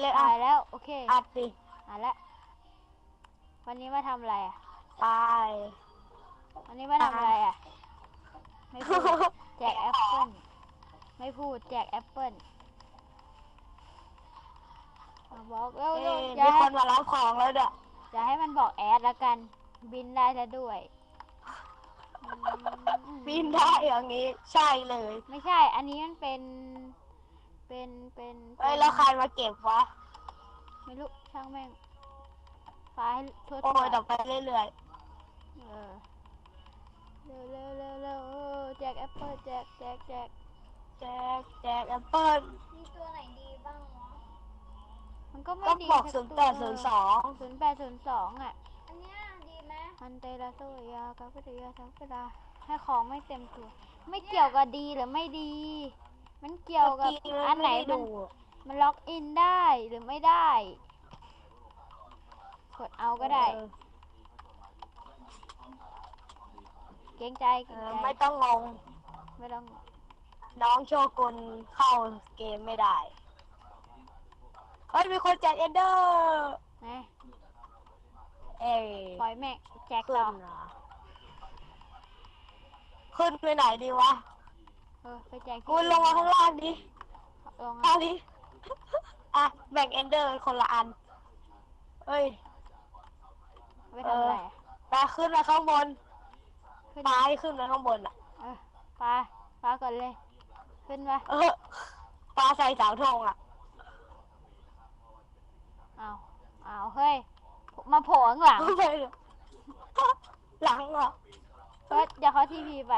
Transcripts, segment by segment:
เลยอะตายแล้ว โอเค อัดดิอะแล้ว วันนี้มาทำอะไรอะ ตายวันนี้มาทำอะไรอะ ไม่พูด แจกแอปเปิ้ล ไม่พูด แจกแอปเปิ้ลอะบอกเร็วเอ้ยๆอย่ามีคให้นมารับของแล้วเด้ออย่าให้มันบอกแอดละกัน บินได้ซะด้วยอืม บินได้อย่างนี้ ใช่เลย ไม่ใช่ อันนี้มันเป็น เป็นเป็นเอ้ยแล้วใครมาเก็บวะไม่รู้ช่างแม่งฟ้าให้ทั่วโอ้ทั่วยต่อไปเรื่อยเออเร็วเร็วเร็วเร็วเออแจกแอปเปิ้ลแจกแจกแจกๆแจกแจกแอปเปิ้ลมีตัวไหนดีบ้างวะมันก็ไม่ก็ดีบอกสัศูนย์ตัวแปดศูนย์สองศูนย์แปดศูนย์สองอะอันเนี้ยดีไหมอันเตระโซยากับปฏิยาทังปดาให้ของไม่เต็มตัวไม่เกี่ยวกับดีหรือไม่ดี มันเกี่ยวกับอันไหนมันดูมันล็อกอินได้หรือไม่ได้ กดเอาก็ได้เออเกรงใจเกเอรงอใจไม่ต้องงง ไม่ต้อง น้องโชกุนเข้าเกมไม่ได้ เฮ้ยมีคนแจกเอนเดอร์นะเอ้ยปล่อยแม่งแจกขึ้ต่นอเหรอขึ้นไปไหนดีวะ เออไปแจกที่กูลงมาข้างล่างดิลงเอาอะดิ อะแบ่งเอนเดอร์คนละอัน เอ้ย ไปทำอะไรอะไปขึ้นมาข้างบนขึ้นไม้ขึ้นมาข้างบนอะ เออปลาปลาก่อนเลย ขึ้นมาเออปลาใส่เสาธงอะ เอาเอาเฮ้ย มาโผล่ข้างหลังไม่เลยหลังอะเฟิร์สเดี๋ยวเขาทีพีไป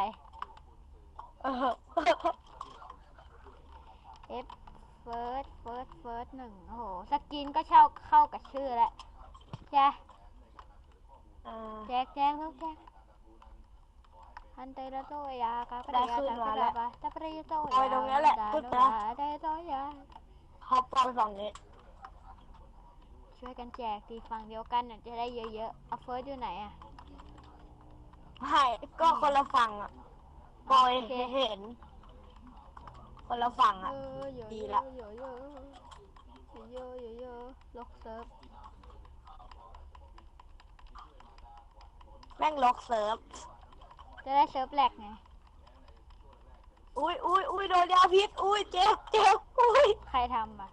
เออ F เฟิร์สเฟิร์สเฟิร์สหนึ่งโอ้โห สกินก็เข้าเข้ากับชื่อแล้วแจกเออแจกแจกแล้วแจกอันเตระโตยากาปได้ริยาขึ้นตามาปแล้ราวบาตาปริยโตเอายาตรงนี้แหละดาขึ้นโนมาดาเตโตยาฮอปปองสองนี้ช่วยกันแจกตีฝั่งเดียวกันน่ะจะได้เยอะๆเอาเฟิร์สอยู่ไหนอะไม่ก็คนละฝั่งอะ ปอยโอเคเห็น คนละฝั่งเออะอเยอะดีเยละอะเยอะเยอะเยอะเยอะเยอะลกเซิร์ฟแม่งล็อกเซิร์ฟ จะได้เซิร์ฟแหลกไงอุ้ยอุ้ยอุ้ยโดนยาพิษอุ้ยเจ็บเจ็บอุ้ยใครทำอะ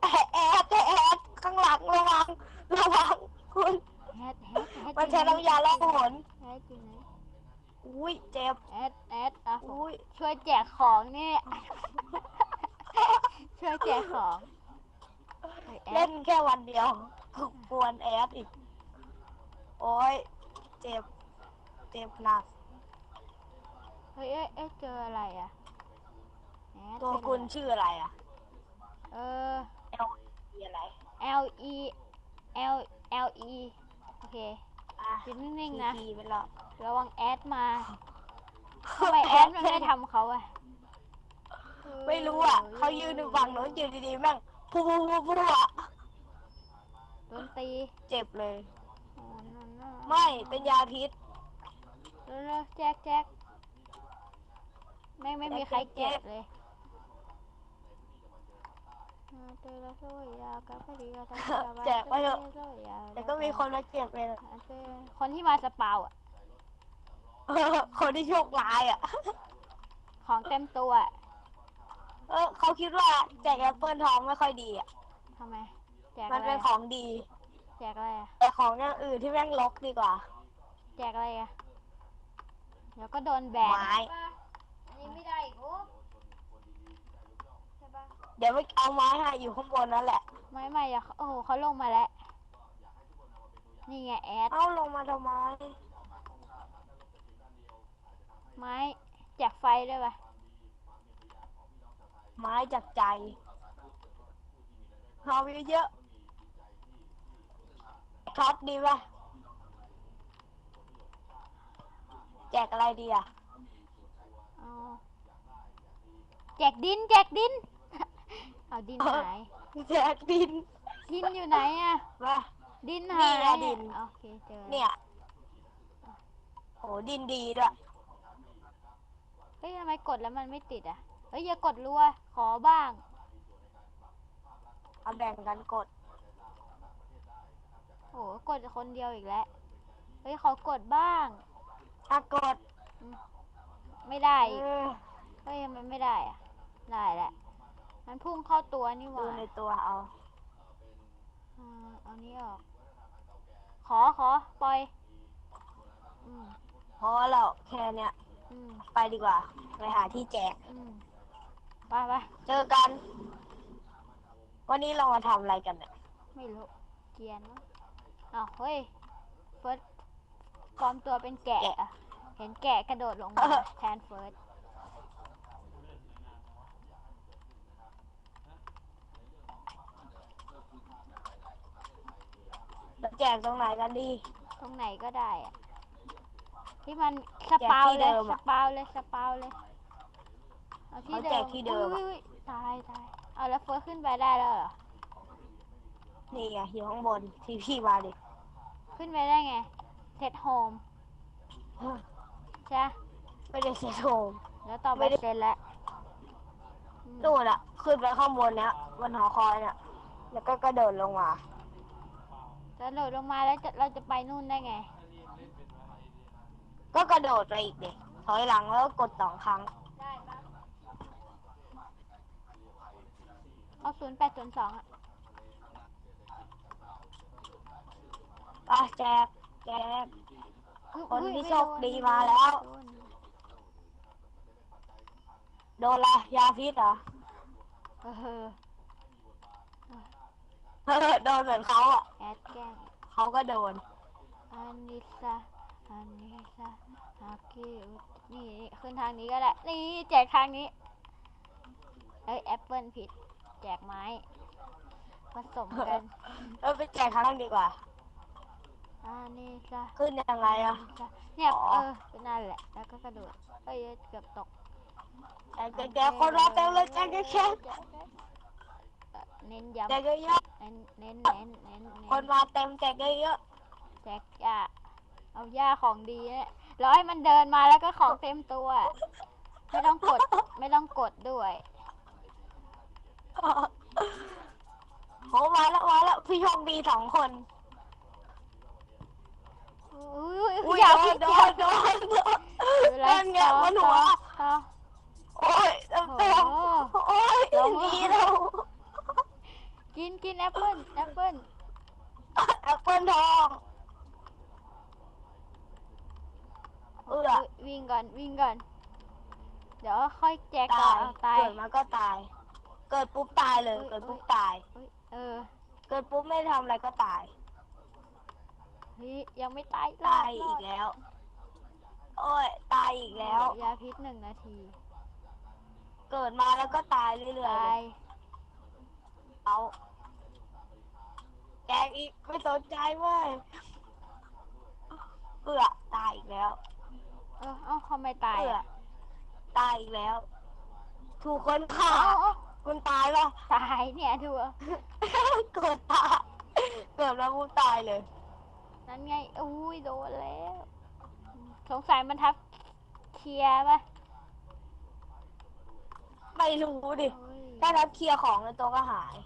แอะแอดแอะแอดข้างหลังระวังระวังคุณแอดแอดแอดมันใช้น้ำยาล่องหนแอดอยู่ไหน อุ้ยเจ็บแอดแอดอะผมอุ้ยช่วยแจกของนี่ ช่วยแจกของฮ้ยแอเล่ดนแค่วันเดียวกวนแอดอีก โอ้ยเจ็บ เจ็บหนัก เฮ้ยเอ้ยเอ้ยเจออะไรอะแอดตัวเป็นคุณอะไรชื่ออะไรอะ เออเอลอะไร L E L L E โอเค อะยืนนิ่งๆนะ ทีไปแล้วระวังแอดมาทำไมแอดมันไม่ทำเขาอะไม่รู้อะเขายืนอยู่ฝั่งโน้นอยู่ดีๆแม่งพูพูพูพูอะโดนตีเจ็บเลย อ๋อนั่นน่ะไม่เป็นยาพิษเร็วๆแจกแจกแม่งไม่มีใครเก็บเลย แจกไปเถอะตาโซยาแต่ก็มีคนมาเก็บเลยอ่าเตอคนที่มาสปาวอะเออคนที่โชคร้ายอะ ของเต็มตัวอะเออเขาคิดว่าแจกแอปเปิลทองไม่ค่อยดีอะทำไม แจกมัอะนไรเป็นขอะองดี แจกอะไรอะแต่ของอย่างอื่นที่แม่งลกดีกว่า แจกอะไรอะ เดี๋ยวก็โดนแบนไม้ป่ะอันนี้ไม่ได้อีกโอ้ใช่ป่ะ เดี๋ยวไปเอาไม้ให้อยู่ข้างบนนั่นแหละ ไม่ไม่อย่าโอ้โหเขาลงมาแล้ว นี่ไงแอด เอาลงมาทำไมไม้แจกไฟด้วยปะไม้จากใจเอาเยอะๆท็อตดีป่ะแจกอะไรดีอะเอาแจกดินแจกดิน เอาดินหายแจกดินดินอยู่ไหนอะมา ดินนี่หายไงดิน โอเคเจอแล้วเนี่ยโหดินดีด้วยเฮ้ยทำไมกดแล้วมันไม่ติดอะเฮ้ยอย่ากดรัว ขอบ้างอเอาแบ่งกันกดโอ้กดคนเดียวอีกแล้ว เฮ้ยขอกดบ้าง ถ้ากดไม่ได้อีกเออเฮ้ยมันไม่ได้อะได้แหละ มันพุ่งเข้าตัวนี่หดูว่าในตัวเอา อ่าเอานี้ออก ขอขอปล่อย อืมเพราะว่าเราแค่เนี้ยอืมไปดีกว่า ไปหาที่แจก อืมไปไปเจอกัน วันนี้เรามาทำอะไรกันเนี่ย ไม่รู้เกรียนมั้งอ้าวเฮ้ยเฟิร์สปลอมตัวเป็นแกะอะเห็นแกะกระโดดลงมาแทนเฟิร์ส เรา แจกตรงไหนกันดี ตรงไหนก็ได้อะที่มันสปาวที่เลยเดิมสอะปาวเลยสปาวเลยเอาที่เขาเดิแจมกที่เดิมอะ อุ้ยตายตายเอาแล้วเฟิร์สขึ้นไปได้แล้วเหรอนี่ไงอยู่ข้างบนที่พี่มาดิขึ้นไปได้ไงเซตโฮมใช่ปะไม่ได้เสียโทม แล้วต่อไปไม่ได้ เซตแล้วอืมนู่นอะขึ้นไปข้างบนเนี้ยบนหอคอยเนี่ยแล้วก็กระโดดลงมา แล้วโดดลงมาแล้วจะเราจะไปนู่นได้ไง ก็กระโดดไปอีกดิถอยหลังแล้วก็กดสองครั้ง ได้ปะเอาศูนย์แปดศูนย์สองอะไปแจกแจก อุ๊ยคนอุ๊ยที่ไม่โชคโนดีมาแล้วโดนโดนละยาพิษเหรอ เออเออ โดนเหมือนเขาอะแอดแกล้งเขาก็โดน อันนิสาอันนิสาฮากิอุตนี่ขึ้นทางนี้ก็ได้ นี่แจกทางนี้ เอ้ยแอปเปิลผิด แจกไม้ ผสมกันเราไปแจกครั้งดีกว่า อันนิสาขึ้นยังไงอะ เนี่ยอ๋อเออเป็นนั่นแหละ แล้วก็กระโดดเอ้ยเกือบตกแจกแจกแจกคนมาเต็มเลยแจกแจกแจก เอ่อเน้นย้ำแจกเยอะเน้นเน้นเน้นเน้นๆคเน้นนมาเต็มแจกเยอะแจกหญ้าเอาหญ้าของดีเนี่ยรอให้มันเดินมาแล้วก็ของเต็มตัว ไม่ต้องกดไม่ต้องกดด้วย ๆโหมาแล้วมาแล้วพี่โชคดีสองคน อุ้ยอุ้ยอย่าโดพี่นโดอย่านโดนโดนดูแลเล่นไงต่อบนหัวต่อโอ้ยเต็มต่อเต็มโอ้โอ้ยลงหนีแล้ว กินกินแอปเปิ้ลแอปเปิ้ลแอปเปิลทอง เอื้อวิ่งก่อนวิ่งก่อน เดี๋ยวค่อยแจกต่อตายเอาตาย เกิดมาก็ตาย เกิดปุ๊บตายเลยอุ๊ยเกิดปุ๊บตายอุ๊ยเออ เกิดปุ๊บไม่ทำอะไรก็ตายเฮ้ยยังไม่ตายตายอีกแล้ว โอ้ยตายอีกแล้ว ยาพิษหนึ่งนาที เกิดมาแล้วก็ตายเรื่อยๆเลตายยเอา แจกอีกไม่สนใจเว้ยเอื้อตายอีกแล้ว เออเอ้าทำไมตายเอื้ออะตายอีกแล้ว ถูกคนฆ่าเอ้าเอ้าคุณตายปะตายเนี่ยดูอะเกิดตายเกิดแล้วกูตายเลย นั่นไงอุ้ยโดนแล้ว สงสัยมันทับเคลียร์ป่ะไม่รู้ดิโอ้ยแค่รับเคลียร์ของในตัวก็หาย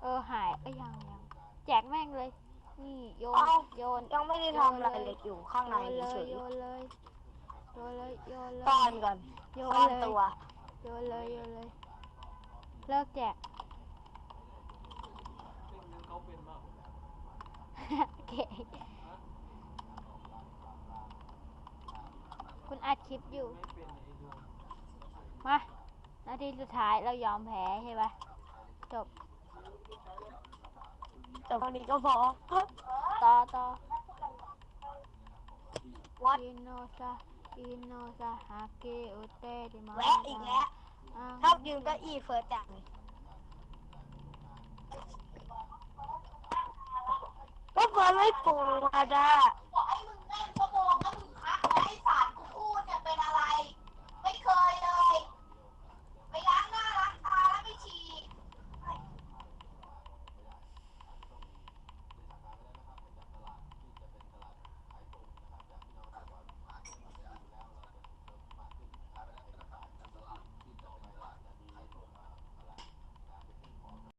เออหายเอ้ยยังยัง แจกแม่งเลย นี่โยนเอ้าโยน ยังไม่ได้ทำอะไรเลยอยู่ข้างในโยนเลเฉยยโยนเลย โยนเลย โยนเลๆซ่อยนก่อนโยนซ่อนเลยตัว โยนเลย โยนเลย เลิกแจกโอเคคุณอัดคลิปอยู่ มา นาทีสุดท้ายเรายอมแพ้ใช่ปะจบ ต่ตอนนี้ก็พอต่อต่อวัดอินโนซาอินโนซาฮาเกอุเตดิมาแวอีกแล้วชอบยืนก็อีเฟิร์จังก็เฟิร์ไม่ปูมาด้าบอ้มึงแม่งชั่วโมงแล้วมึงพักไอ้สารกูพูดเนี่ยเป็นอะไร ไม่เคยเลย